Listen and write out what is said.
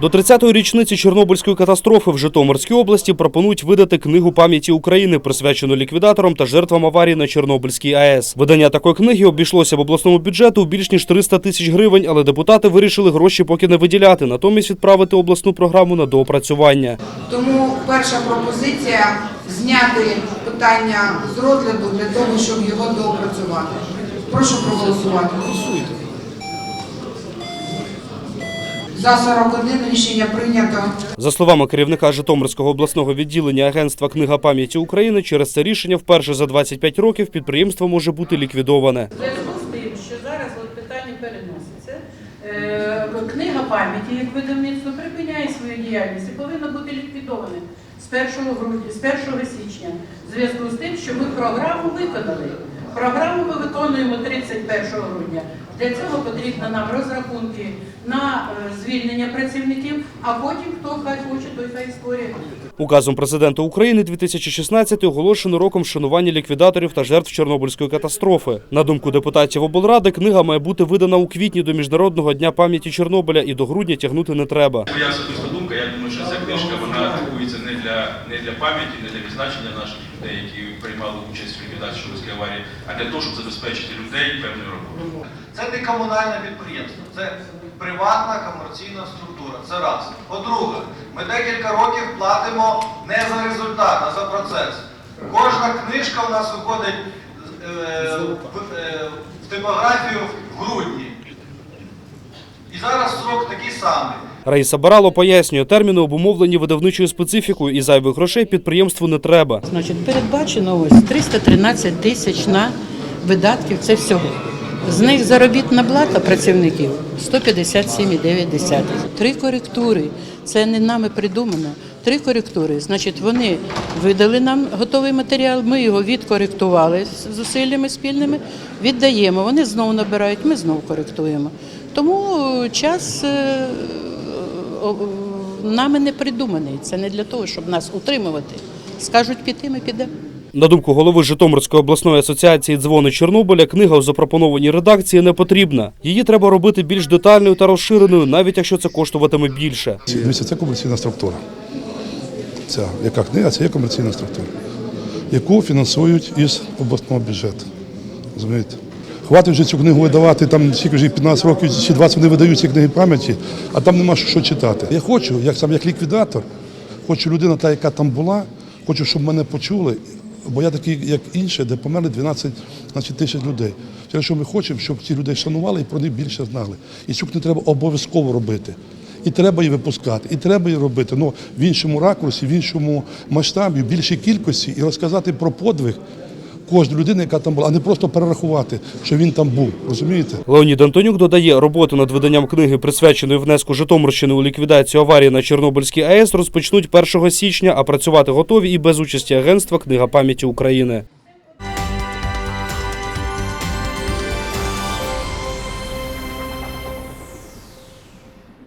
До 30-ї річниці Чорнобильської катастрофи в Житомирській області пропонують видати книгу пам'яті України, присвячену ліквідаторам та жертвам аварії на Чорнобильській АЕС. Видання такої книги обійшлося в обласному бюджету у більш ніж 300 тисяч гривень, але депутати вирішили гроші поки не виділяти, натомість відправити обласну програму на доопрацювання. Тому перша пропозиція зняти питання з розгляду для того, щоб його доопрацювати. Прошу проголосувати. Голосуйте. За 41 рішення прийнято. За словами керівника Житомирського обласного відділення Агентства Книга пам'яті України, через це рішення вперше за 25 років підприємство може бути ліквідоване. Зв'язку з тим, що зараз от питання переноситься, е, книга пам'яті як видавництво припиняє свою діяльність і повинна бути ліквідована з 1 грудня, з 1 січня, в зв'язку з тим, що ми програму виконали. Програму ми виконуємо 31 грудня. Для цього потрібно нам розрахунки на е, звільнення працівників, а потім хто хай хоче, той хай створює. Указом президента України 2016 оголошено роком вшанування ліквідаторів та жертв Чорнобильської катастрофи. На думку депутатів облради, книга має бути видана у квітні до міжнародного дня пам'яті Чорнобиля і до грудня тягнути не треба. Моя особиста думка, я думаю, що ця книжка вона друкується не для не для пам'яті, не для відзначення наших людей, які приймали участь в ліквідації Чорнобильської аварії, а для того, щоб забезпечити людей певною роботою. Це не комунальне підприємство, це приватна комерційна структура. Це раз. По-друге, ми декілька років платимо не за результат, а за процес. Кожна книжка у нас виходить е, в, е, в типографію в грудні. І зараз срок такий самий. Раїса Барало пояснює, терміни обумовлені видавничою специфікою і зайвих грошей підприємству не треба. Значить, передбачено ось 313 тисяч на видатків. Це всього. З них заробітна плата працівників 157,9. Три коректури. Це не нами придумано. Три коректури. Значить, вони видали нам готовий матеріал. Ми його відкоректували з зусиллями спільними, віддаємо. Вони знову набирають, ми знову коректуємо. Тому е, час е, нами не придуманий. Це не для того, щоб нас утримувати. Скажуть піти, ми підемо. На думку голови Житомирської обласної асоціації дзвони Чорнобиля, книга у запропонованій редакції не потрібна. Її треба робити більш детальною та розширеною, навіть якщо це коштуватиме більше. Це комерційна структура. Ця яка книга, це є комерційна структура, яку фінансують із обласного бюджету. Розумієте? Хватить вже цю книгу видавати, там скільки вже 15 років чи 20 вони видають ці книги пам'яті, а там нема що, читати. Я хочу, як сам як ліквідатор, хочу людина, та, яка там була, хочу, щоб мене почули. Бо я такий, як інші, де померли 12 значить, тисяч людей. Через що ми хочемо, щоб ці людей шанували і про них більше знали. І цю книгу треба обов'язково робити. І треба її випускати, і треба її робити ну, в іншому ракурсі, в іншому масштабі, в більшій кількості і розказати про подвиг кожної людину, яка там була, а не просто перерахувати, що він там був. Розумієте? Леонід Антонюк додає, роботу над виданням книги, присвяченої внеску Житомирщини у ліквідацію аварії на Чорнобильській АЕС, розпочнуть 1 січня, а працювати готові і без участі агентства Книга пам'яті України.